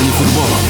Об'єднані футболом.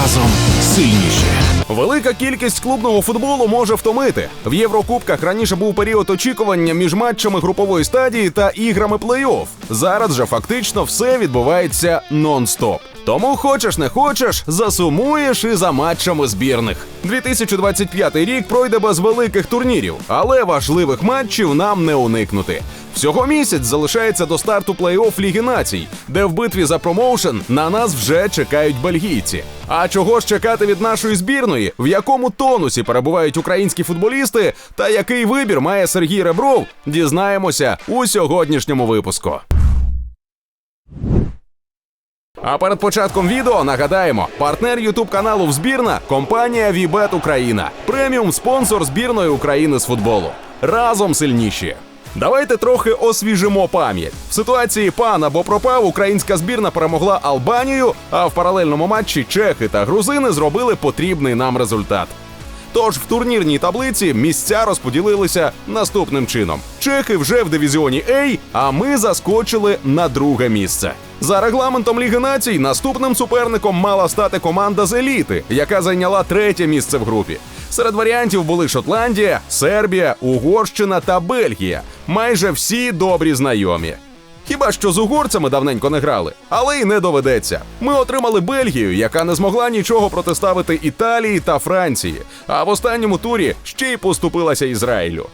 Разом сильніші. Велика кількість клубного футболу може втомити. В Єврокубках раніше був період очікування між матчами групової стадії та іграми плей-офф. Зараз же фактично все відбувається нон-стоп. Тому хочеш не хочеш, засумуєш і за матчами збірних. 2025 рік пройде без великих турнірів, але важливих матчів нам не уникнути. Всього місяць залишається до старту плей-офф Ліги Націй, де в битві за промоушен на нас вже чекають бельгійці. А чого ж чекати від нашої збірної? В якому тонусі перебувають українські футболісти, та який вибір має Сергій Ребров? Дізнаємося у сьогоднішньому випуску. А перед початком відео нагадаємо, партнер Ютуб каналу Взбірна компанія Вібет Україна, преміум спонсор збірної України з футболу. Разом сильніші. Давайте трохи освіжимо пам'ять. В ситуації пан або пропав українська збірна перемогла Албанію, а в паралельному матчі чехи та грузини зробили потрібний нам результат. Тож в турнірній таблиці місця розподілилися наступним чином: чехи вже в дивізіоні А, а ми заскочили на друге місце. За регламентом Ліги Націй наступним суперником мала стати команда з еліти, яка зайняла третє місце в групі. Серед варіантів були Шотландія, Сербія, Угорщина та Бельгія. Майже всі добрі знайомі. Хіба що з угорцями давненько не грали, але й не доведеться. Ми отримали Бельгію, яка не змогла нічого протиставити Італії та Франції. А в останньому турі ще й поступилася Ізраїлю.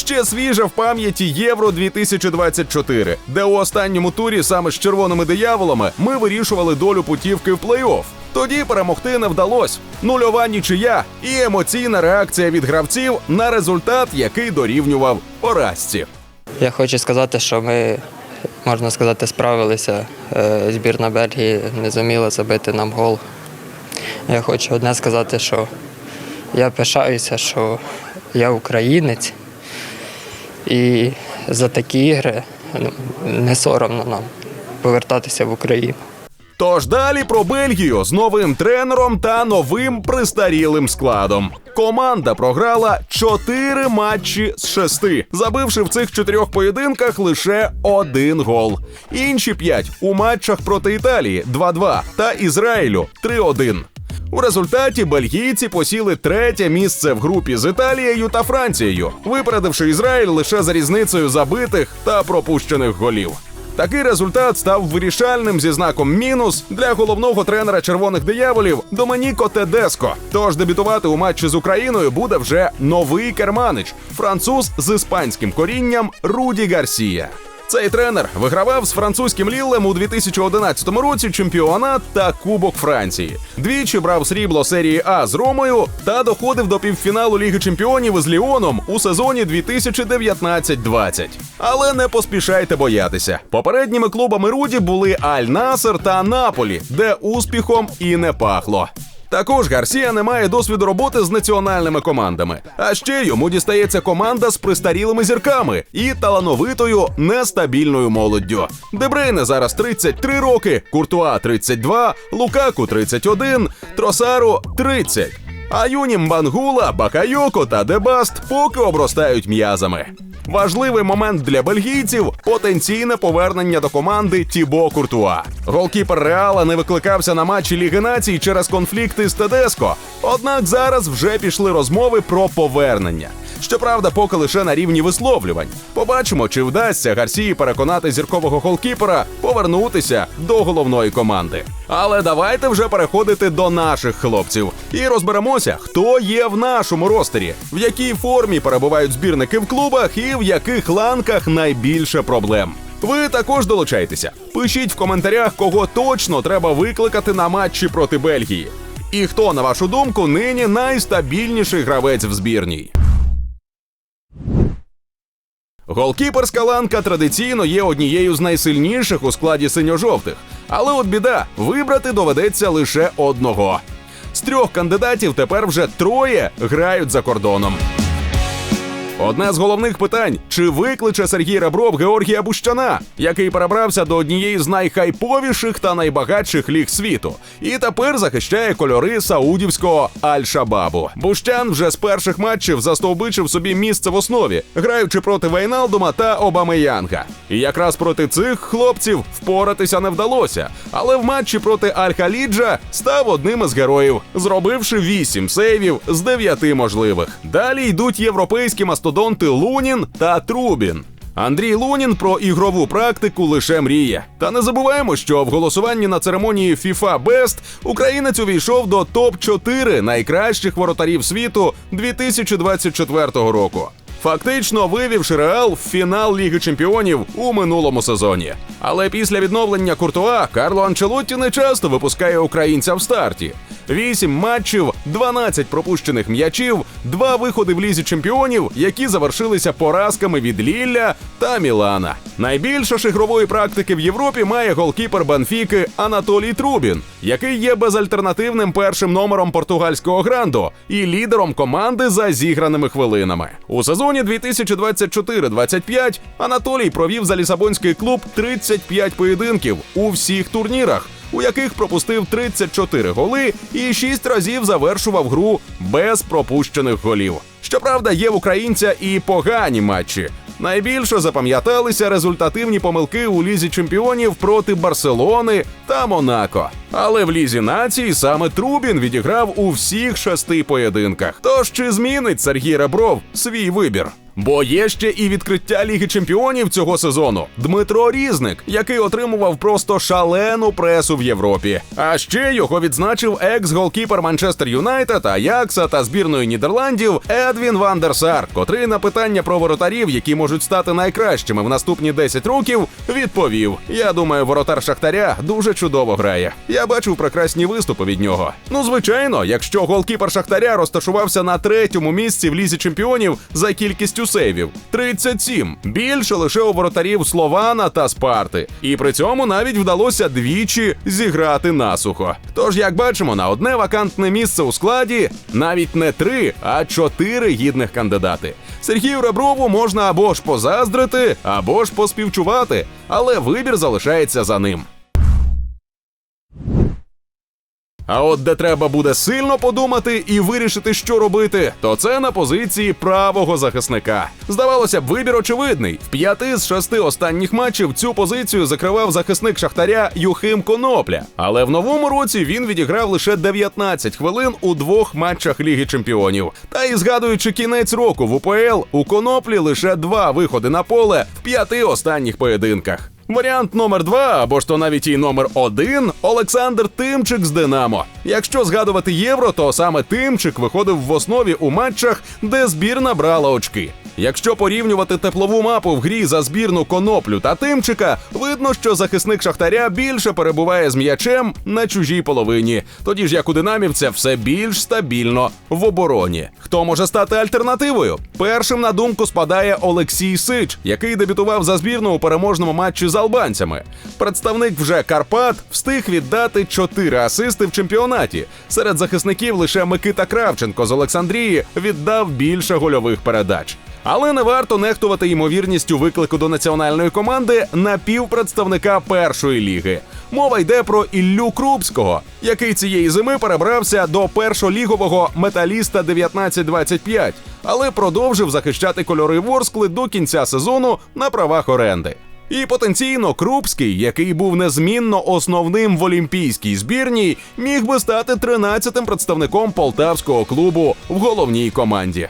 Ще свіже в пам'яті Євро 2024, де у останньому турі саме з червоними дияволами ми вирішували долю путівки в плей-офф. Тоді перемогти не вдалося. Нульова нічия і емоційна реакція від гравців на результат, який дорівнював поразці. Я хочу сказати, що ми, можна сказати, справилися. Е, Збірна Бельгії не зуміла забити нам гол. Я хочу одне сказати, що я пишаюся, що я українець, і за такі ігри ну, не соромно нам повертатися в Україну. Тож далі про Бельгію з новим тренером та новим пристарілим складом. Команда програла 4 матчі з 6, забивши в цих чотирьох поєдинках лише один гол. Інші п'ять у матчах проти Італії 2-2 та Ізраїлю 3-1. У результаті бельгійці посіли третє місце в групі з Італією та Францією, випередивши Ізраїль лише за різницею забитих та пропущених голів. Такий результат став вирішальним зі знаком мінус для головного тренера червоних дияволів Доменіко Тедеско. Тож дебютувати у матчі з Україною буде вже новий керманич, француз з іспанським корінням Руді Гарсія. Цей тренер вигравав з французьким Ліллем у 2011 році чемпіонат та Кубок Франції. Двічі брав срібло серії А з Ромою та доходив до півфіналу Ліги Чемпіонів із Ліоном у сезоні 2019-20. Але не поспішайте боятися. Попередніми клубами Руді були Аль Насер та Наполі, де успіхом і не пахло. Також Гарсія не має досвіду роботи з національними командами. А ще йому дістається команда з пристарілими зірками і талановитою нестабільною молоддю. Дебрейне зараз 33 роки, Куртуа 32, Лукаку 31, Тросару 30. А юні Мбангула, Бакайоко та Дебаст поки обростають м'язами. Важливий момент для бельгійців потенційне повернення до команди Тібо Куртуа. Голкіпер Реала не викликався на матчі Ліги Націй через конфлікти з Тедеско. Однак зараз вже пішли розмови про повернення. Щоправда, поки лише на рівні висловлювань. Побачимо, чи вдасться Гарсії переконати зіркового голкіпера повернутися до головної команди. Але давайте вже переходити до наших хлопців і розберемося, хто є в нашому ростері, в якій формі перебувають збірники в клубах і в яких ланках найбільше проблем. Ви також долучайтеся. Пишіть в коментарях, кого точно треба викликати на матчі проти Бельгії. І хто, на вашу думку, нині найстабільніший гравець в збірній. Голкіперська ланка традиційно є однією з найсильніших у складі синьо-жовтих. Але от біда вибрати доведеться лише одного. З трьох кандидатів тепер вже троє грають за кордоном. Одне з головних питань: чи викличе Сергій Ребров Георгія Бущана, який перебрався до однієї з найхайповіших та найбагатших ліг світу, і тепер захищає кольори саудівського Аль-Шабабу. Бущан вже з перших матчів застовбичив собі місце в основі, граючи проти Вейналдума та Обамеянга. І якраз проти цих хлопців впоратися не вдалося. Але в матчі проти Аль-Халіджа став одним із героїв, зробивши 8 сейвів з 9 можливих. Далі йдуть європейські мастодонти Лунін та Трубін. Андрій Лунін про ігрову практику лише мріє. Та не забуваємо, що в голосуванні на церемонії FIFA Best українець увійшов до топ 4 найкращих воротарів світу 2024 року. Фактично вивівши Реал в фінал Ліги Чемпіонів у минулому сезоні. Але після відновлення Куртуа Карло Анчелотті не часто випускає українця в старті. Вісім матчів, 12 пропущених м'ячів, два виходи в лізі чемпіонів, які завершилися поразками від Лілля та Мілана. Найбільше ж ігрової практики в Європі має голкіпер Банфіки Анатолій Трубін, який є безальтернативним першим номером португальського гранду і лідером команди за зіграними хвилинами. У сезоні 2024-25 Анатолій провів за лісабонський клуб 35 поєдинків у всіх турнірах у яких пропустив 34 голи і 6 разів завершував гру без пропущених голів. Щоправда, є в українця і погані матчі. Найбільше запам'яталися результативні помилки у лізі чемпіонів проти Барселони та Монако. Але в лізі націй саме Трубін відіграв у всіх шести поєдинках. Тож чи змінить Сергій Ребров свій вибір? Бо є ще і відкриття Ліги Чемпіонів цього сезону Дмитро Різник, який отримував просто шалену пресу в Європі. А ще його відзначив екс-голкіпер Манчестер Юнайтед, Аякса та збірної Нідерландів Едвін Ван дер котрий на питання про воротарів, які можуть стати найкращими в наступні 10 років, відповів: Я думаю, воротар Шахтаря дуже чудово грає. Я бачив прекрасні виступи від нього. Ну, звичайно, якщо голкіпер Шахтаря розташувався на третьому місці в лізі чемпіонів за кількістю сейвів 37. Більше лише у воротарів Слована та Спарти. І при цьому навіть вдалося двічі зіграти насухо. Тож, як бачимо, на одне вакантне місце у складі навіть не три, а чотири гідних кандидати. Сергію Реброву можна або ж позаздрити, або ж поспівчувати, але вибір залишається за ним. А от де треба буде сильно подумати і вирішити, що робити, то це на позиції правого захисника. Здавалося б, вибір очевидний. В п'яти з шести останніх матчів цю позицію закривав захисник Шахтаря Юхим Конопля. Але в новому році він відіграв лише 19 хвилин у двох матчах Ліги Чемпіонів. Та і згадуючи кінець року в УПЛ, у Коноплі лише два виходи на поле в п'яти останніх поєдинках. Варіант номер два, або ж то навіть і номер один Олександр Тимчик з Динамо. Якщо згадувати євро, то саме Тимчик виходив в основі у матчах, де збірна брала очки. Якщо порівнювати теплову мапу в грі за збірну коноплю та Тимчика, видно, що захисник Шахтаря більше перебуває з м'ячем на чужій половині. Тоді ж як у динамівця все більш стабільно в обороні. Хто може стати альтернативою? Першим на думку спадає Олексій Сич, який дебютував за збірну у переможному матчі з албанцями. Представник вже Карпат встиг віддати чотири асисти в чемпіонаті. Серед захисників лише Микита Кравченко з Олександрії віддав більше гольових передач. Але не варто нехтувати ймовірністю виклику до національної команди напівпредставника першої ліги. Мова йде про Іллю Крупського, який цієї зими перебрався до першолігового металіста 1925, але продовжив захищати кольори Ворскли до кінця сезону на правах оренди. І потенційно Крупський, який був незмінно основним в олімпійській збірній, міг би стати 13-тим представником полтавського клубу в головній команді.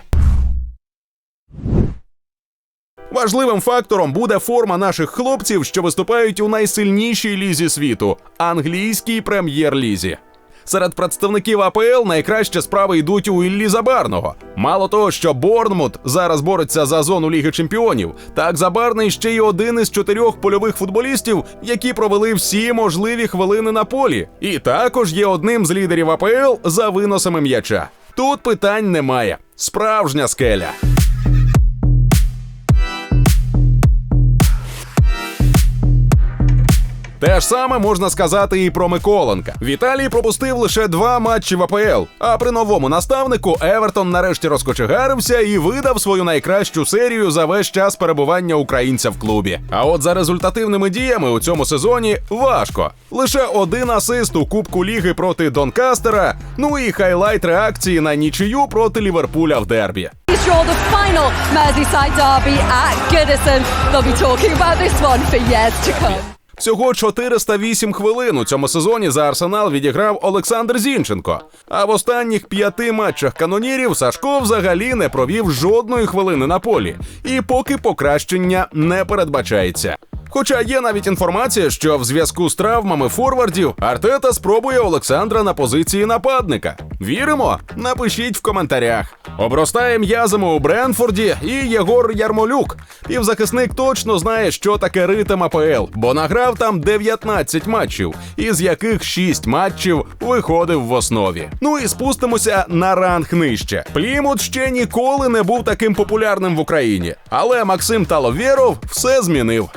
Важливим фактором буде форма наших хлопців, що виступають у найсильнішій лізі світу англійській прем'єр-лізі. Серед представників АПЛ найкраще справи йдуть у Іллі Забарного. Мало того, що Борнмут зараз бореться за зону Ліги Чемпіонів, так Забарний ще й один із чотирьох польових футболістів, які провели всі можливі хвилини на полі, і також є одним з лідерів АПЛ за виносами м'яча. Тут питань немає. Справжня скеля. Те ж саме можна сказати і про Миколенка. Віталій пропустив лише два матчі в АПЛ. А при новому наставнику Евертон нарешті розкочегарився і видав свою найкращу серію за весь час перебування українця в клубі. А от за результативними діями у цьому сезоні важко. Лише один асист у Кубку Ліги проти Донкастера. Ну і хайлайт реакції на нічию проти Ліверпуля в дербі. the final Merseyside derby at Goodison. They'll be talking about this one for years to come. Всього 408 хвилин у цьому сезоні за Арсенал відіграв Олександр Зінченко. А в останніх п'яти матчах канонірів Сашко взагалі не провів жодної хвилини на полі, і поки покращення не передбачається. Хоча є навіть інформація, що в зв'язку з травмами форвардів Артета спробує Олександра на позиції нападника. Віримо? Напишіть в коментарях. Обростає м'язами у Бренфорді і Єгор Ярмолюк. Півзахисник точно знає, що таке ритм АПЛ, бо награв там 19 матчів, із яких 6 матчів виходив в основі. Ну і спустимося на ранг нижче. Плімут ще ніколи не був таким популярним в Україні, але Максим Таловєров все змінив.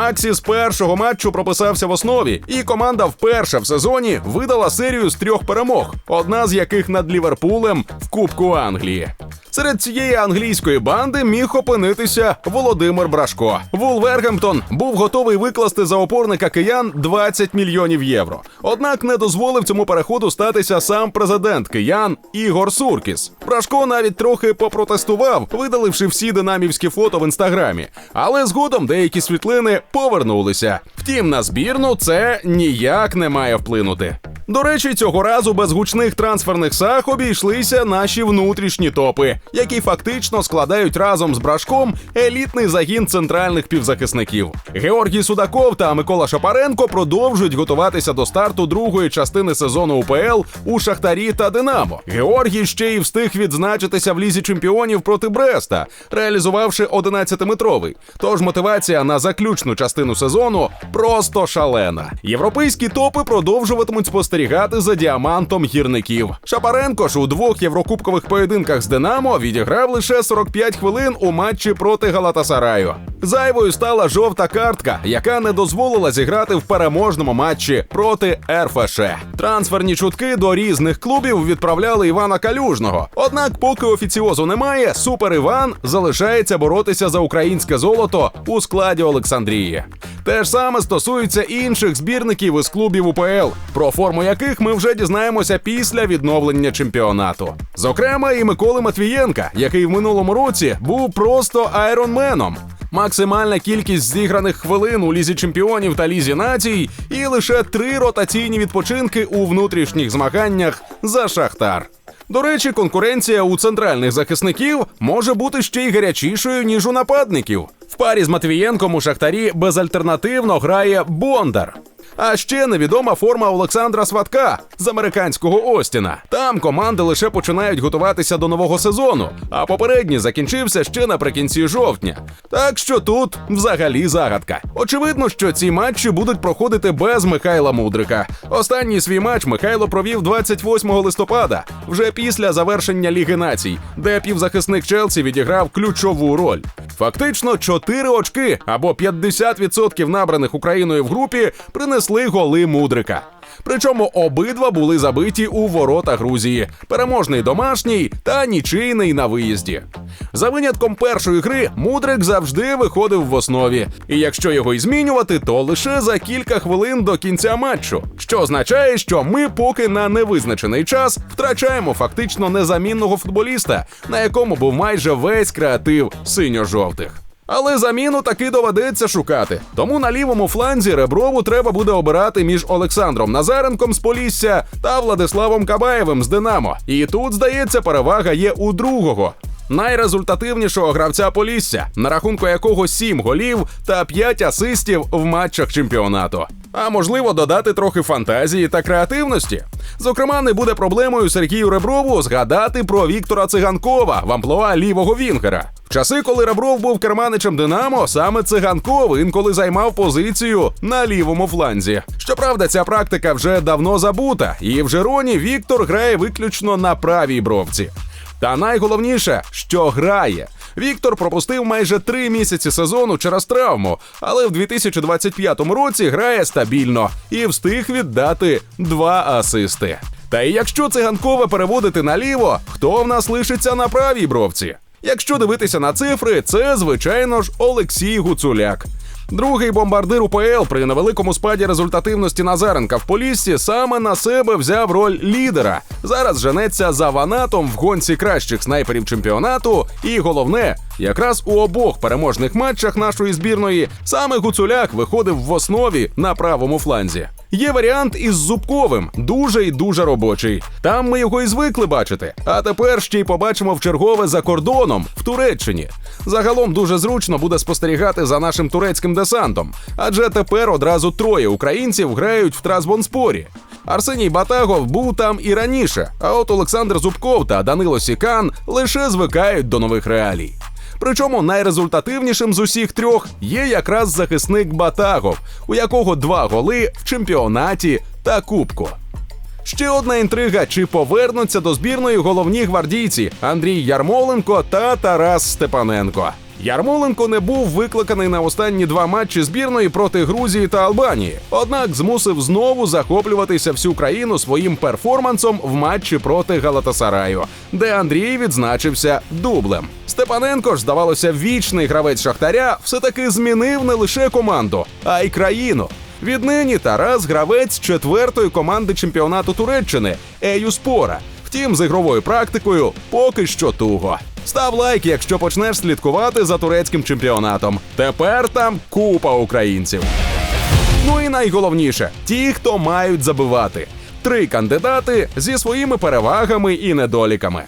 Максі з першого матчу прописався в основі, і команда вперше в сезоні видала серію з трьох перемог, одна з яких над Ліверпулем в Кубку Англії. Серед цієї англійської банди міг опинитися Володимир Брашко. Вулвергемптон був готовий викласти за опорника киян 20 мільйонів євро. Однак не дозволив цьому переходу статися сам президент киян Ігор Суркіс. Брашко навіть трохи попротестував, видаливши всі динамівські фото в інстаграмі. Але згодом деякі світлини повернулися. Втім, на збірну це ніяк не має вплинути. До речі, цього разу без гучних трансферних саг обійшлися наші внутрішні топи, які фактично складають разом з брашком елітний загін центральних півзахисників. Георгій Судаков та Микола Шапаренко продовжують готуватися до старту другої частини сезону УПЛ у Шахтарі та Динамо. Георгій ще й встиг відзначитися в лізі чемпіонів проти Бреста, реалізувавши 11-метровий. Тож мотивація на заключну частину сезону просто шалена. Європейські топи продовжуватимуть спостерігати за діамантом гірників. Шапаренко ж у двох єврокубкових поєдинках з Динамо відіграв лише 45 хвилин у матчі проти Галатасараю. Зайвою стала жовта картка, яка не дозволила зіграти в переможному матчі проти РФШ. Трансферні чутки до різних клубів відправляли Івана Калюжного. Однак, поки офіціозу немає, супер Іван залишається боротися за українське золото у складі Олександрії. Те ж саме стосується інших збірників із клубів УПЛ, про форму яких ми вже дізнаємося після відновлення чемпіонату. Зокрема, і Миколи Матвієнка, який в минулому році був просто айронменом. Максимальна кількість зіграних хвилин у лізі чемпіонів та лізі націй, і лише три ротаційні відпочинки у внутрішніх змаганнях за Шахтар. До речі, конкуренція у центральних захисників може бути ще й гарячішою, ніж у нападників. В парі з Матвієнком у Шахтарі безальтернативно грає Бондар. А ще невідома форма Олександра Сватка з американського Остіна. Там команди лише починають готуватися до нового сезону, а попередній закінчився ще наприкінці жовтня. Так що тут взагалі загадка. Очевидно, що ці матчі будуть проходити без Михайла Мудрика. Останній свій матч Михайло провів 28 листопада, вже після завершення Ліги націй, де півзахисник Челсі відіграв ключову роль. Фактично, 4 очки або 50% набраних Україною в групі принесли голи Мудрика. Причому обидва були забиті у ворота Грузії: переможний домашній та нічийний на виїзді. За винятком першої гри Мудрик завжди виходив в основі, і якщо його й змінювати, то лише за кілька хвилин до кінця матчу, що означає, що ми поки на невизначений час втрачаємо фактично незамінного футболіста, на якому був майже весь креатив синьо-жовтих. Але заміну таки доведеться шукати. Тому на лівому фланзі Реброву треба буде обирати між Олександром Назаренком з Полісся та Владиславом Кабаєвим з Динамо. І тут, здається, перевага є у другого. Найрезультативнішого гравця Полісся, на рахунку якого 7 голів та 5 асистів в матчах чемпіонату. А можливо, додати трохи фантазії та креативності. Зокрема, не буде проблемою Сергію Реброву згадати про Віктора Циганкова в амплуа лівого вінгера. Часи, коли Ребров був керманичем Динамо, саме Циганков інколи займав позицію на лівому фланзі. Щоправда, ця практика вже давно забута, і в Жероні Віктор грає виключно на правій бровці. Та найголовніше, що грає. Віктор пропустив майже три місяці сезону через травму, але в 2025 році грає стабільно і встиг віддати два асисти. Та і якщо циганкове переводити наліво, хто в нас лишиться на правій бровці? Якщо дивитися на цифри, це звичайно ж Олексій Гуцуляк. Другий бомбардир УПЛ при невеликому спаді результативності Назаренка в Поліссі саме на себе взяв роль лідера. Зараз женеться за ванатом в гонці кращих снайперів чемпіонату. І головне, якраз у обох переможних матчах нашої збірної саме Гуцуляк виходив в основі на правому фланзі. Є варіант із Зубковим, дуже і дуже робочий. Там ми його і звикли бачити. А тепер ще й побачимо в чергове за кордоном в Туреччині. Загалом дуже зручно буде спостерігати за нашим турецьким десантом, адже тепер одразу троє українців грають в Трасбонспорі. Арсеній Батагов був там і раніше, а от Олександр Зубков та Данило Сікан лише звикають до нових реалій. Причому найрезультативнішим з усіх трьох є якраз захисник Батагов, у якого два голи в чемпіонаті та кубку. Ще одна інтрига: чи повернуться до збірної головні гвардійці Андрій Ярмоленко та Тарас Степаненко. Ярмоленко не був викликаний на останні два матчі збірної проти Грузії та Албанії, однак змусив знову захоплюватися всю країну своїм перформансом в матчі проти Галатасараю, де Андрій відзначився дублем. Степаненко ж, здавалося, вічний гравець Шахтаря, все таки змінив не лише команду, а й країну. Віднині Тарас гравець четвертої команди чемпіонату Туреччини Еюспора. Втім, з ігровою практикою поки що туго. Став лайк, якщо почнеш слідкувати за турецьким чемпіонатом. Тепер там купа українців. Ну і найголовніше ті, хто мають забивати. Три кандидати зі своїми перевагами і недоліками.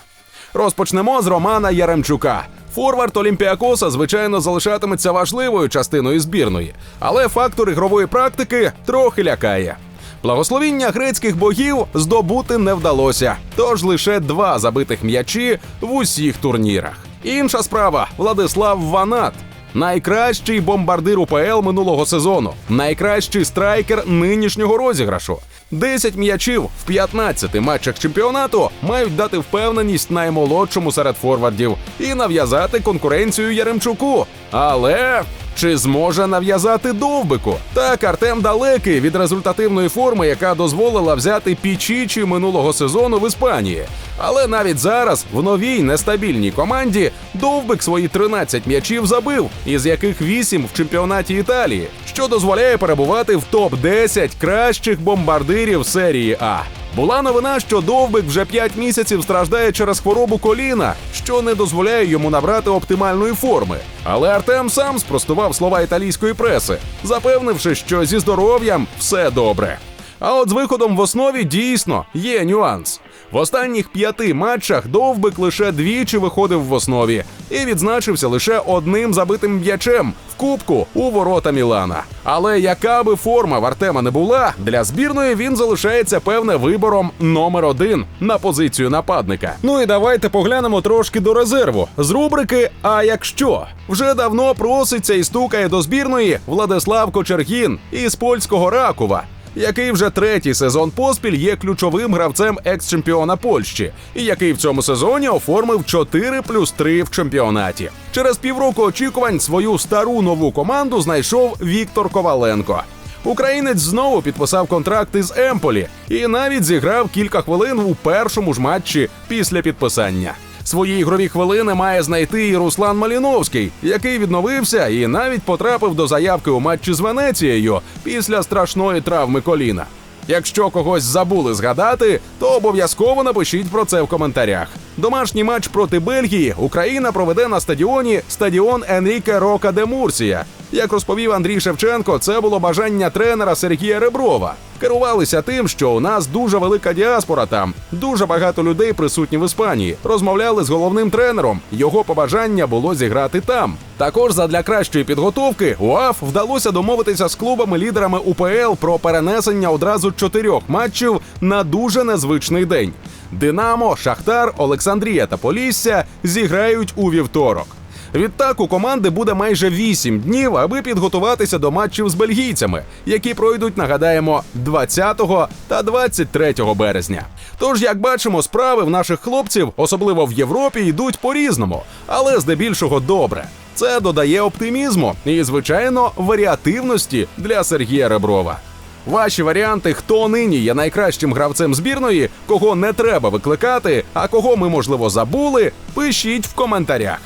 Розпочнемо з Романа Яремчука. Форвард Олімпіакоса, звичайно, залишатиметься важливою частиною збірної, але фактор ігрової практики трохи лякає. Благословіння грецьких богів здобути не вдалося, тож лише два забитих м'ячі в усіх турнірах. Інша справа Владислав Ванат. Найкращий бомбардир УПЛ минулого сезону, найкращий страйкер нинішнього розіграшу. 10 м'ячів в 15 матчах чемпіонату мають дати впевненість наймолодшому серед форвардів і нав'язати конкуренцію Яремчуку. Але чи зможе нав'язати довбику? Так, Артем далекий від результативної форми, яка дозволила взяти пічічі минулого сезону в Іспанії. Але навіть зараз в новій нестабільній команді довбик свої 13 м'ячів забив, із яких 8 в чемпіонаті Італії, що дозволяє перебувати в топ 10 кращих бомбардирів серії А. Була новина, що Довбик вже 5 місяців страждає через хворобу коліна, що не дозволяє йому набрати оптимальної форми. Але Артем сам спростував слова італійської преси, запевнивши, що зі здоров'ям все добре. А от з виходом в основі дійсно є нюанс. В останніх п'яти матчах Довбик лише двічі виходив в основі і відзначився лише одним забитим м'ячем в кубку у ворота Мілана. Але яка би форма в Артема не була, для збірної він залишається певне вибором номер один на позицію нападника. Ну і давайте поглянемо трошки до резерву з рубрики А якщо вже давно проситься і стукає до збірної Владислав Кочергін із польського Ракова який вже третій сезон поспіль є ключовим гравцем екс-чемпіона Польщі, і який в цьому сезоні оформив 4 плюс 3 в чемпіонаті. Через півроку очікувань свою стару нову команду знайшов Віктор Коваленко. Українець знову підписав контракт із Емполі і навіть зіграв кілька хвилин у першому ж матчі після підписання. Свої ігрові хвилини має знайти і Руслан Маліновський, який відновився і навіть потрапив до заявки у матчі з Венецією після страшної травми коліна. Якщо когось забули згадати, то обов'язково напишіть про це в коментарях. Домашній матч проти Бельгії Україна проведе на стадіоні стадіон Енріке Рока де Мурсія. Як розповів Андрій Шевченко, це було бажання тренера Сергія Реброва. Керувалися тим, що у нас дуже велика діаспора там, дуже багато людей присутні в Іспанії. Розмовляли з головним тренером. Його побажання було зіграти там. Також задля кращої підготовки УАФ вдалося домовитися з клубами-лідерами УПЛ про перенесення одразу чотирьох матчів на дуже незвичний день. Динамо, Шахтар, Олександрія та Полісся зіграють у вівторок. Відтак у команди буде майже 8 днів, аби підготуватися до матчів з бельгійцями, які пройдуть, нагадаємо, 20 та 23 березня. Тож, як бачимо, справи в наших хлопців, особливо в Європі, йдуть по-різному, але здебільшого добре. Це додає оптимізму і, звичайно, варіативності для Сергія Реброва. Ваші варіанти, хто нині є найкращим гравцем збірної, кого не треба викликати, а кого ми, можливо, забули, пишіть в коментарях.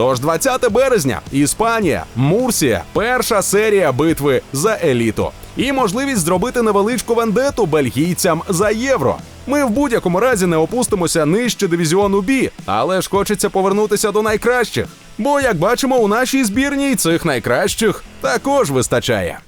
Тож 20 березня, Іспанія, Мурсія, перша серія битви за еліту. І можливість зробити невеличку вендету бельгійцям за євро. Ми в будь-якому разі не опустимося нижче дивізіону Бі, але ж хочеться повернутися до найкращих. Бо, як бачимо, у нашій збірній цих найкращих також вистачає.